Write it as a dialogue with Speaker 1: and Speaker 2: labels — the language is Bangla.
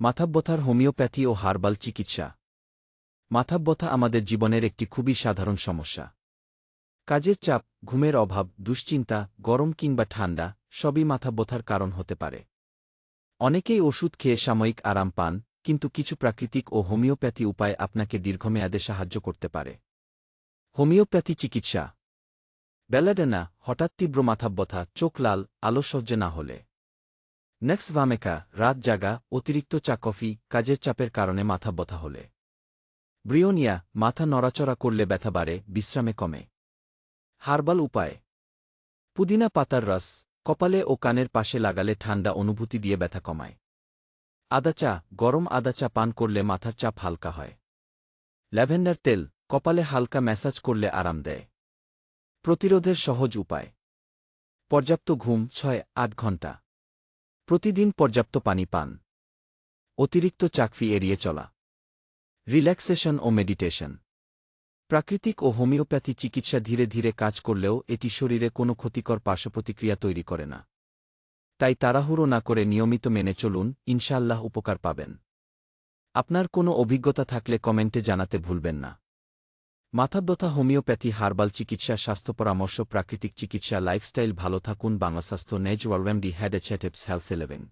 Speaker 1: মাথাব্যথার হোমিওপ্যাথি ও হার্বাল চিকিৎসা। মাথাব্যথা আমাদের জীবনের একটি খুবই সাধারণ সমস্যা। কাজের চাপ, ঘুমের অভাব, দুশ্চিন্তা, গরম কিংবা ঠান্ডা, সবই মাথাব্যথার কারণ হতে পারে। অনেকেই ওষুধ খেয়ে সাময়িক আরাম পান, কিন্তু কিছু প্রাকৃতিক ও হোমিওপ্যাথি উপায় আপনাকে দীর্ঘমেয়াদে সাহায্য করতে পারে। হোমিওপ্যাথি চিকিৎসা। বেলাডেনা হঠাৎ তীব্র মাথাব্যথা, চোখ লাল, আলো সহ্য না হলে। নেক্স ভামেকা রাত জাগা, অতিরিক্ত চা, কফি, কাজের চাপের কারণে মাথা ব্যথা হলে। ব্রিওনিয়া, মাথা নড়াচড়া করলে ব্যথা বাড়ে, বিশ্রামে কমে। হার্বাল উপায়। পুদিনা পাতার রস, কপালে ও কানের পাশে লাগালে ঠান্ডা অনুভূতি দিয়ে ব্যথা কমায়। আদা চা, গরম আদা চা পান করলে মাথার চাপ হালকা হয়। ল্যাভেন্ডার তেল, কপালে হালকা ম্যাসাজ করলে আরাম দেয়। প্রতিরোধের সহজ উপায়। পর্যাপ্ত ঘুম, ছয়, আট ঘণ্টা প্রতিদিন পর্যাপ্ত পানি পান। অতিরিক্ত চাকফি এড়িয়ে চলা। রিল্যাক্সেশন ও মেডিটেশন। প্রাকৃতিক ও হোমিওপ্যাথি চিকিৎসা ধীরে ধীরে কাজ করলেও এটি শরীরে কোনো ক্ষতিকর পার্শ্বপ্রতিক্রিয়া তৈরি করে না। তাই তাড়াহুড়ো না করে নিয়মিত মেনে চলুন ইনশাল্লাহ উপকার পাবেন। আপনার কোনো অভিজ্ঞতা থাকলে কমেন্টে জানাতে ভুলবেন না। মাথাব্যথা, হোমিওপ্যাথি, হার্বাল চিকিৎসা, স্বাস্থ্য পরামর্শ, প্রাকৃতিক চিকিৎসা, লাইফস্টাইল ভালো থাকুন, বাংলা স্বাস্থ্য, নেজ ওয়ার্ল্ড ডি হ্যাড এ চ্যাটেপস হেলথ ইলেভেন।